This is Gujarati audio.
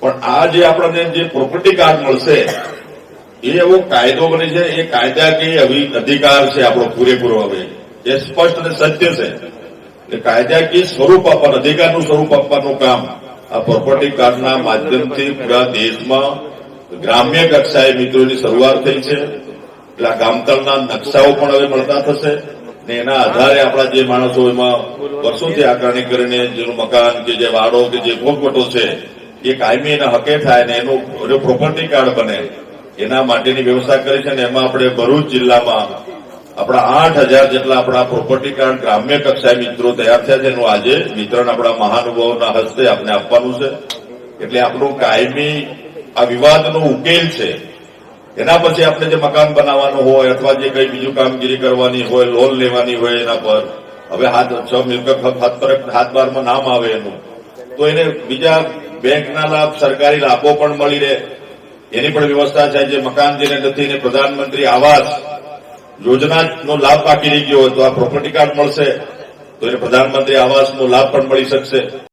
પણ આ જે આપણને જે પ્રોપર્ટી કાર્ડ મળશે, એ એવો કાયદો બને છે એ કાયદાકીય અધિકાર છે આપણો પૂરેપૂરો હવે. એ સ્પષ્ટ અને સત્ય છે. એટલે કાયદાકીય સ્વરૂપ આપવાનું, અધિકારનું સ્વરૂપ આપવાનું કામ આ પ્રોપર્ટી કાર્ડના માધ્યમથી પૂરા દેશમાં ગ્રામ્ય કક્ષાએ મિત્રોની શરૂઆત થઈ છે. એટલે આ ગામતળના નકશાઓ પણ હવે મળતા થશે. ને એના આધારે આપણા જે માણસો એમાં વર્ષોથી આકારણી કરીને જેનું મકાન કે જે વાડો કે જે ભોગવટો છે એ કાયમી એના હકે થાય ને એનું પ્રોપર્ટી કાર્ડ બને. એના માટેની વ્યવસ્થા કરી છે અને એમાં આપણે ભરૂચ જિલ્લામાં આપણા આઠ હજાર જેટલા આપણા પ્રોપર્ટી કાર્ડ ગ્રામ્ય કક્ષાએ મિત્રો તૈયાર થયા છે. એનું આજે વિતરણ આપણા મહાનુભાવોના હસ્તે આપણે આપવાનું છે. એટલે આપણું કાયમી આ વિવાદનો ઉકેલ છે. એના પછી આપણે જે મકાન બનાવવાનું હોય અથવા જે કઈ બીજું કામગીરી કરવાની હોય લોન લેવાની હોય એના પર. હવે હાથ છ મિલકત હાથ પર, હાથ બારમાં નામ આવે એનું. તો એને બીજા બેંકના લાભ સરકારી લાભો પણ મળી રહે. એની પણ વ્યવસ્થા છે. જે મકાન જેને નથી એને પ્રધાનમંત્રી આવાસ યોજનાનો લાભ બાકી રહી ગયો હોય તો આ પ્રોપર્ટી કાર્ડ મળશે. તો એને પ્રધાનમંત્રી આવાસનો લાભ પણ મળી શકશે.